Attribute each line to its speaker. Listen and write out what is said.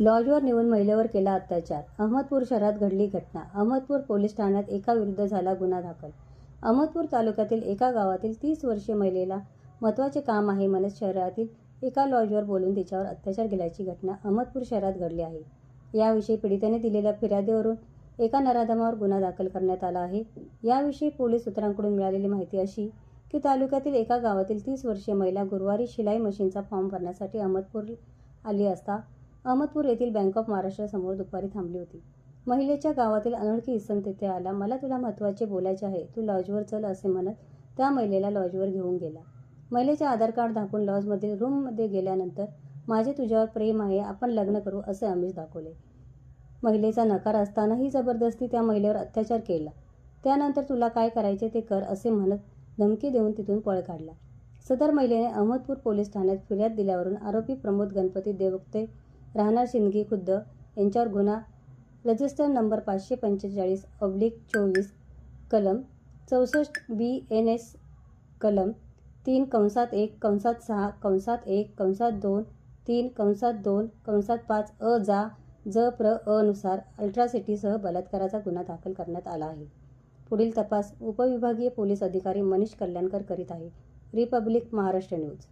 Speaker 1: लॉजवर नेऊन महिलेवर केला अत्याचार. अहमदपूर शहरात घडली घटना. अहमदपूर पोलीस ठाण्यात एका विरुद्ध झाला गुन्हा दाखल. अहमदपूर तालुक्यातील एका गावातील तीस वर्षीय महिलेला महत्त्वाचे काम आहे म्हणत शहरातील एका लॉजवर बोलून तिच्यावर अत्याचार केल्याची घटना अहमदपूर शहरात घडली आहे. याविषयी पीडितेने दिलेल्या फिर्यादीवरून एका नराधमावर गुन्हा दाखल करण्यात आला आहे. याविषयी पोलीस सूत्रांकडून मिळालेली माहिती अशी की तालुक्यातील एका गावातील तीस वर्षीय महिला गुरुवारी शिलाई मशीनचा फॉर्म भरण्यासाठी अहमदपूर आली असता अहमदपूर येथील बँक ऑफ महाराष्ट्रासमोर दुपारी थांबली होती. महिलेच्या गावातील अनोळखी इसम तेथे आला. मला तुला महत्त्वाचे बोलायचे आहे. तू लॉजवर चल असे म्हणत त्या महिलेला लॉजवर घेऊन गेला. महिलेचे आधार कार्ड दाखवून लॉजमधील रूममध्ये गेल्यानंतर माझे तुझ्यावर प्रेम आहे. आपण लग्न करू असे आमिष दाखवले. महिलेचा नकार असतानाही जबरदस्ती त्या महिलेवर अत्याचार केला. त्यानंतर तुला काय करायचे ते कर असे म्हणत धमकी देऊन तिथून पळ काढला. सदर महिलेने अहमदपूर पोलीस ठाण्यात फिर्याद दिल्यावरून आरोपी प्रमोद गणपती देवक्ते राहणार शिंदगी खुद्द. यांच्यावर गुन्हा. रजिस्टर नंबर पाचशे पंचेचाळीस अब्लिक चोवीस कलम. चौसष्ट बी एन एस कलम. तीन कंसात एक कंसात सहा कंसात एक कंसात दोन तीन कंसात दोन कंसात पाच अ जा ज प्र अ नुसार अल्ट्रासिटीसह बलात्काराचा गुन्हा दाखल करण्यात आला आहे. पुढील तपास उपविभागीय पोलीस अधिकारी मनीष कल्याणकर करीत आहे. Republic Maharashtra news.